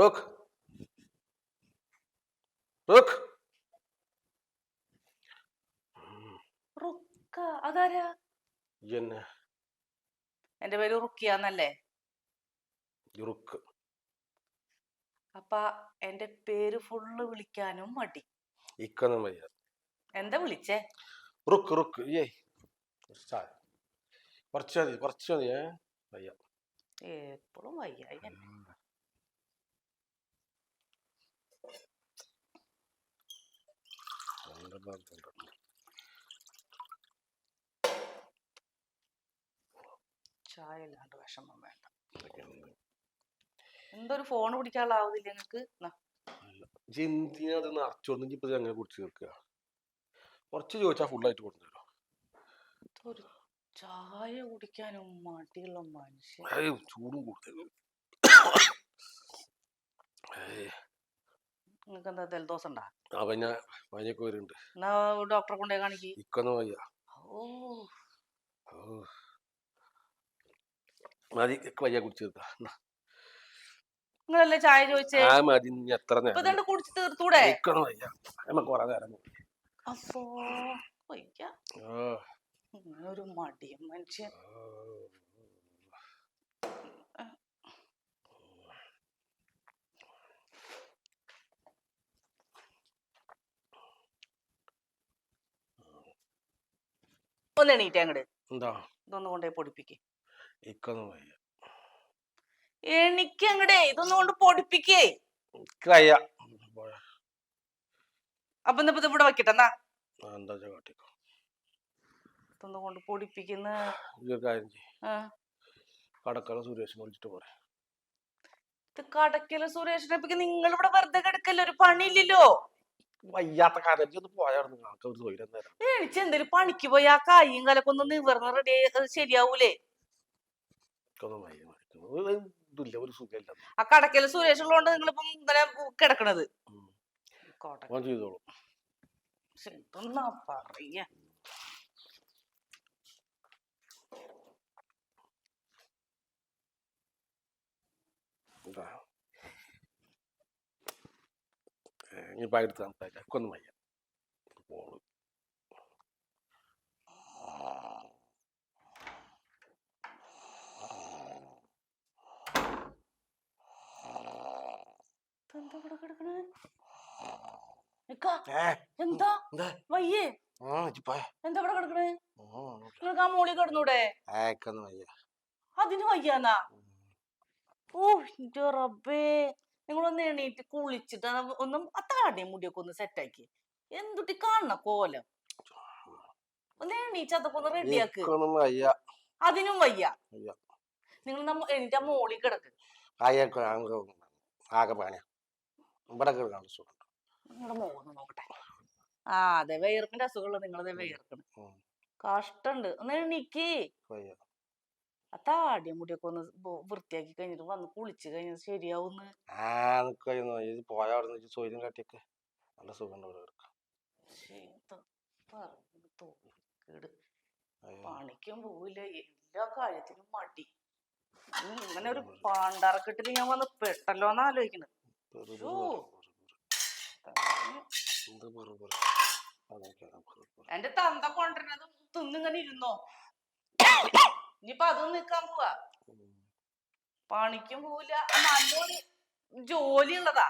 റുക്ക് റുക്ക് റുക്ക അതാരാ? എന്നെ. എന്റെ പേര് റുക്കിയാന്നല്ലേ? റുക്ക്. അപ്പ എന്റെ പേര് ഫുള്ള് വിളിക്കാനും മടി. ഇക്കൊന്നും വയ്യ. എന്താ വിളിച്ചേ? റുക്ക് റുക്ക്. ഏയ് കുറച്ച് മതി കുറച്ച് മതി ഏ? വയ്യ. എപ്പോഴും വയ്യായി ചായ ഇല്ലാണ്ട് വിഷമം വേണ്ട. എന്തൊരു ഫോൺ പിടിക്കാനുള്ള ആവുന്നില്ല നിങ്ങക്ക്? എന്തിനാ അത് നിറച്ചോണ്ട് ഇപ്പൊ അങ്ങനെ കുടിച്ച് തീർക്കുക കുറച്ച് ചോദിച്ചാൽ ഫുള്ളായിട്ട് കൊടുത്തല്ലോ ഒരു ചായ കുടിക്കാനും മടിയുള്ള മനുഷ്യൻ. ചൂടും കൂടുതൽ നിങ്ങൾക്ക് എന്താ ജലദോഷം ഉണ്ടാ ആ പനിയൊക്കെ വരുന്നുണ്ട് എന്നാ ഡോക്ടറെ കൊണ്ടേ കാണിക്ക്. ഇക്കൊന്നും വയ്യ. ഓ. ഓ. മതി വയ്യ കുടിച്ച് തീർക്കാം നിങ്ങളല്ലേ ചായ ചോദിച്ചേ? ആ മതി ഇനി എത്ര ഇപ്പൊ നേരം ഇതണ്ട് കുടിച്ച് തീർത്തൂടെ? ഇക്കൊന്നും വയ്യ. നമുക്ക് കുറെ നേരം. അപ്പോ വയ്യ. ആ, ഇങ്ങനെ ഒരു മടിയും മനുഷ്യൻ. ആ. ഒന്ന് എണീറ്റേ അങ്ങട്. എന്താ? ഇതൊന്നും കൊണ്ടേ പൊടിപ്പിക്കേ. ഇക്കൊന്നും വയ്യ. എനിക്ക് അങ്ങടേ ഇതൊന്നും കൊണ്ട് പൊടിപ്പിക്കേ. വയ്യ. അപ്പൊ ഇന്നിപ്പോ ഇവിടെ വെക്കട്ടെ എന്നാ? എന്താ കാട്ടിക്കോ. ഇതൊന്ന് കൊണ്ട് പൊടിപ്പിക്കുന്ന. കടക്കാല സുരേഷ് വിളിച്ചിട്ട് പോരെ. ഇത് കടക്കല സുരേഷിനെ നിങ്ങൾ ഇവിടെ വെറുതെ കിടക്കല്ലോ? ഒരു പണിയില്ലല്ലോ. വയ്യാത്ത കാര്യം ഒന്ന് പോയായിരുന്നു നിങ്ങൾക്ക് ഒരു എണിച്ച് എന്തേലും പണിക്ക് പോയി ആ കായും കലക്കൊന്നും നിവർന്ന റെഡി ശരിയാവൂലേ? ഇക്കൊന്നും വയ്യ മരിക്കുന്നു. ഒരു ഇതില്ല ഒരു സുഖമില്ല. ആ കടക്കൽ സുരേഷ് ഉള്ളതുകൊണ്ട് നിങ്ങളിപ്പം ഇങ്ങനെ കിടക്കണത്. ഉം. കോട്ടെ ഓൻ ചെയ്തോളൂ. ശ്ശെ, ഇതൊന്നാ പറയാ എന്താ ഇനി എടുത്ത് സംസാരിക്കാം ഇക്കൊന്നും വയ്യ പോൾ എന്താ വയ്യേ എന്താ ഇവിടെ കിടക്കണേ ഓ നിങ്ങൾക്ക് ആ മോളി കിടന്നൂടെ അതിന് വയ്യാന്നാ ഓ റബ്ബേ നിങ്ങളൊന്ന് എണീറ്റ് കുളിച്ചിട്ട് ഒന്നും അത്താടി മുടിയൊക്കെ ഒന്ന് സെറ്റാക്കി എന്തുട്ടി കാണണ കോലം? ഒന്ന് എണീച്ച് അതൊക്കെ ഒന്ന് റെഡിയാക്ക് അതിനും വയ്യ. നിങ്ങൾ നമ്മ എണീറ്റ് ആ മോളി കിടക്ക്. നിങ്ങളുടെ മോന്ന് നോക്കട്ടെ. ആ അതെ വെയർപ്പിന്റെ അസുഖമുള്ള നിങ്ങളതെ വേർക്കണം. കഷ്ടണ്ട്. ഒന്ന് എണീക്ക്. ആ താടിയും മുടിയൊക്കെ ഒന്ന് വൃ- വൃത്തിയാക്കി കഴിഞ്ഞിട്ട് വന്ന് കുളിച്ച് കഴിഞ്ഞാൽ ശരിയാവുന്ന്. ആ നിക്കുന്നു ഇത് പോയ അവിടെ നിന്ന് കാട്ടിയൊക്കെ നല്ല സുഖം ഇവിടെ കിടക്കാം ശ്ശേ, തോന്നിക്കേട് അയ്യോ. പണിക്കും പോവില്ല എല്ലാ കാര്യത്തിനും മടി. ഉം, ഇങ്ങനെ ഒരു പാണ്ടാറക്കെട്ടിൽ ഞാൻ വന്ന് പെട്ടല്ലോ എന്ന് ശ്ശോ. എന്ത് വെറു വെറു. അതൊക്കെ ആണ് വെറു വെറു. എന്റെ തന്ത കൊണ്ടുവരുന്നത് തിന്നിങ്ങനെ ഇരുന്നോ? ഇനിയിപ്പൊ അതും നിക്കാൻ പോവാ. പണിക്കും പോവില്ല. നല്ലോണം നല്ലൊരു ജോലി ഉള്ളതാ.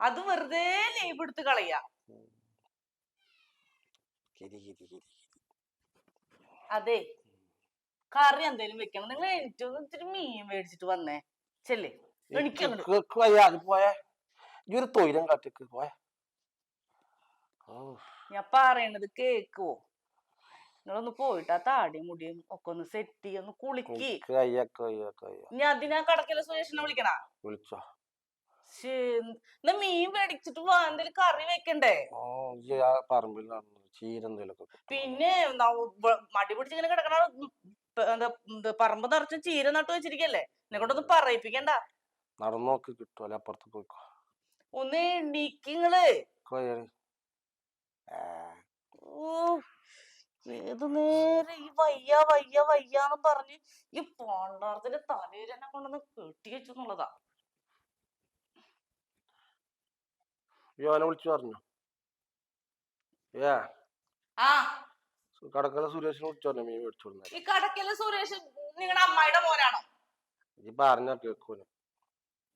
അത് വെറുതെ ലീവ് എടുത്ത് കളയാ. അതെ. കറി എന്തേലും വെക്കണം. നിങ്ങൾ ഏറ്റവും ഇച്ചിരി മീൻ മേടിച്ചിട്ട് വന്നേ. ചെല്ലേ. എനിക്ക് ഒരു തൊയിലും കാട്ടിക്ക് പോയ. ഞാൻ പറയണത് കേക്കുവോ? നിങ്ങളൊന്ന് പോയിട്ട് ആ താടിയും മുടിയും ഒക്കെ ഒന്ന് സെറ്റ് ചെയ്യ ഒന്ന് കുളിക്ക്. ഇനി അതിനാ കടക്കല സുരേഷിനെ വിളിക്കണ? വിളിച്ചോ. എന്നാ മീൻ മേടിച്ചിട്ട് വാ എന്തേലും കറി വെക്കണ്ടേ? പറമ്പിൽ ചീര പിന്നെ മടി പിടിച്ച് ഇങ്ങനെ കിടക്കണ എന്താ പറമ്പ് നിറച്ച് ചീര നട്ടു വെച്ചിരിക്കല്ലേ? എന്നെ കൊണ്ടൊന്നും പറയിപ്പിക്കണ്ട. നടന്നു നോക്ക് കിട്ടും അല്ലെ അപ്പുറത്ത് പോയിക്കോ? ഒന്ന് എണീക്കിങ്ങൾ ആ ഓ ഏത് നേരെ ഈ വയ്യ വയ്യ വയ്യാന്ന് പറഞ്ഞ് ഈ പാണ്ടാർത്തിന്റെ തലേരനെ കൊണ്ടൊന്ന് കെട്ടി വെച്ചു എന്നുള്ളതാ. യോനെ വിളിച്ചു പറഞ്ഞു. ഏ? ആ. കടക്കല സുരേഷിനെ വിളിച്ചു പറഞ്ഞു മീൻ മേടിച്ചു കൊടുക്കാൻ. ഈ കടക്കൽ സുരേഷ് നിങ്ങളുടെ അമ്മായിയുടെ മോനാണോ? ഈ പറഞ്ഞ കേൾക്കൂല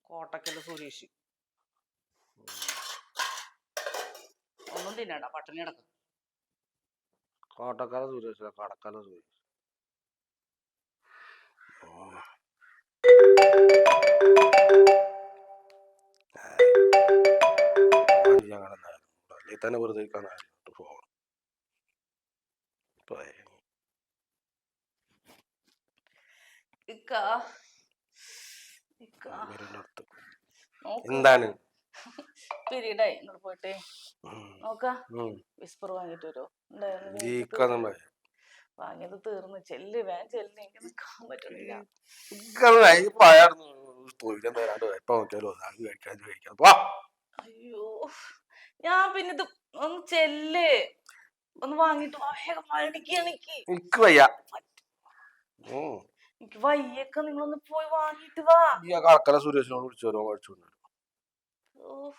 കോട്ടക്കൽ സുരേഷ്. ഒന്നും തിന്നണ്ട പട്ടിണി കിടക്കും കോട്ടക്കല സുരേഷ് കടക്കല സുരേഷ്. ഞങ്ങളുടെ. അല്ലെങ്കിൽ തന്നെ വെറുതെ അടുത്ത്. നോക്ക്. എന്താണ്? പിരീഡായി. ഉം. നോക്ക. ഉം. വിസ്പർ വാങ്ങിട്ട് വരുമോ ഉണ്ടായിരുന്നു വാങ്ങിയത് തീർന്നു. ചെല്ല് വേൻ എനിക്ക് പറ്റുന്നില്ല അയ്യോ. ഞാൻ പിന്നെ ഇത് ഒന്ന് ചെല്ല്. ഒന്ന് വാങ്ങിട്ട് വേഗം എനിക്ക് എനിക്ക് വയ്യ. എനിക്ക് വയ്യൊക്കെ. നിങ്ങളൊന്ന് പോയി വാങ്ങിട്ട് വാ. കടക്കല സുരേഷിനോട് വിളിച്ചു ഓ,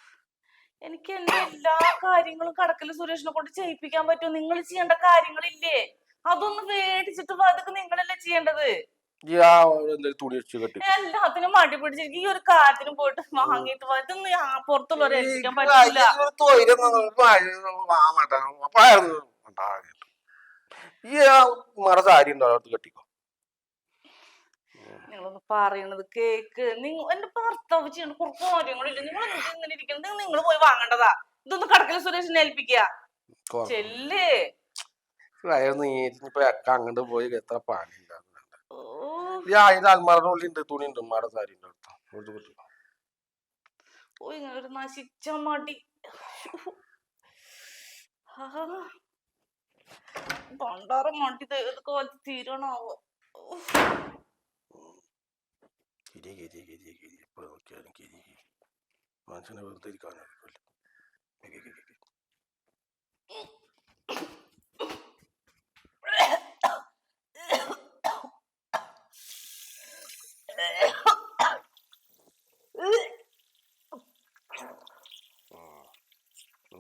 എനിക്ക് എന്റെ എല്ലാ കാര്യങ്ങളും കടക്കൽ സുരേഷിനെ കൊണ്ട് ചെയ്യിപ്പിക്കാൻ പറ്റും നിങ്ങൾ ചെയ്യേണ്ട കാര്യങ്ങളില്ലേ അതൊന്ന് മേടിച്ചിട്ട് അതൊക്കെ നിങ്ങളല്ലേ ചെയ്യേണ്ടത് എല്ലാത്തിനും മടി പിടിച്ചിരിക്കും ഈ ഒരു കാര്യത്തിനും പോയിട്ട് വാങ്ങിട്ട് പോയിട്ട് ഇതൊന്നും പുറത്തുള്ളവരെ ഏൽപ്പിക്കാൻ പറ്റില്ല ഈ മറ സാരി ഉണ്ടോ കെട്ടിക്കോ നിങ്ങളൊന്ന് പറയണത് കേക്ക്. നിങ്ങൾ എന്റെ ഭർത്താവ് ചെയ്യേണ്ട കുറച്ച് കാര്യങ്ങളില്ല? നിങ്ങൾ ഇങ്ങനെ ഇരിക്കുന്നത് നിങ്ങൾ പോയി വാങ്ങേണ്ടതാ. ഇതൊന്ന് കടക്കൽ സുരേഷിനെ ഏൽപ്പിക്കുക ചെല്ലേ. അങ്ങോട്ട് പോയി എത്ര പണി ഓ. ഈ അതിന്റെ അൽമാരുടെ ഉള്ളിൽ ഉണ്ട് തുണി ഉണ്ട് ഉമ്മാടെ സാരി അടുത്ത് ഓ ഇങ്ങനെ ഒരു നശിച്ച മടി. ആ. പണ്ടാറ മടി ഏതൊക്കെ തീരണാവോ. കിരി കിരി കിരി കിരി എപ്പോ നോക്കിയാലും കിരി കിരി മനുഷ്യനെ വെറുതെ ഇരിക്കാനായിരിക്കില്ല കിരി കിരി കിരി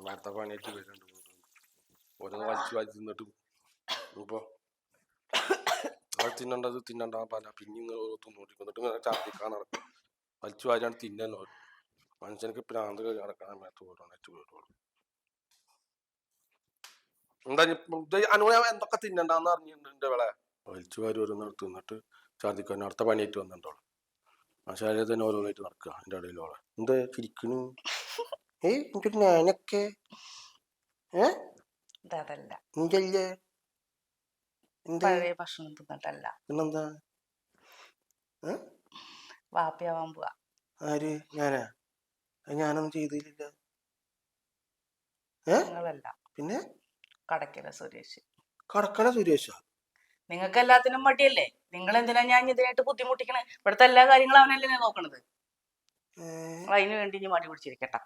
അടുത്ത പണിയായിട്ട് വരുന്നുണ്ട് ഓരോന്ന് വലിച്ചു വലിച്ചു തിന്നിട്ടും ഇപ്പൊ അത് തിന്നണ്ടത് തിന്നണ്ട പല പിന്നെ ഇങ്ങനെ ഓരോ തിന്നോണ്ടിരിക്കും ഇങ്ങനെ ചാർജിക്കാൻ നടക്കും. വലിച്ചു വാരിയാണ് തിന്നല്ലോ മനുഷ്യനക്ക് പ്രാന്ത് കഴിഞ്ഞ് നടക്കാൻ മേത്ത് പോയിട്ട് പോയിട്ടുള്ളൂ എന്താ അനുഭവ എന്തൊക്കെ തിന്നണ്ടെന്ന് അറിഞ്ഞിട്ടുണ്ട് വിളെ വലിച്ചു വാരി ഓരോന്ന് തിന്നിട്ട് ഛർദിക്കാൻ അടുത്ത പണിയായിട്ട് വന്നിട്ടുള്ളൂ ആ ശരീരത്തിൽ തന്നെ ഓരോന്നായിട്ട് നടക്കുക എന്റെ ഇടയിലോളെ എന്താ ചിരിക്കണു? ഏയ് എനിക്കൊരു ഞാനൊക്കെ ഏ? എന്തല്ലേ എന്താ പഴയ ഭക്ഷണം തിന്നിട്ടല്ല. പിന്നെന്താ? വാപ്പിയാവാൻ പോവാ. ആര്? ഞാനാ? ഞാനൊന്നും ചെയ്തില്ല നിങ്ങളല്ല പിന്നെ? കടക്കല സുരേഷ്. കടക്കണ സുരേഷ? നിങ്ങൾക്ക് എല്ലാത്തിനും മടിയല്ലേ? നിങ്ങൾ എന്തിനാ ഞാൻ ഇതിനായിട്ട് ബുദ്ധിമുട്ടിക്കണേ? ഇവിടുത്തെ എല്ലാ കാര്യങ്ങളും അവനല്ലേ നോക്കണത്. അതിന് വേണ്ടി ഇനി മടി പിടിച്ചിരിക്കട്ടെ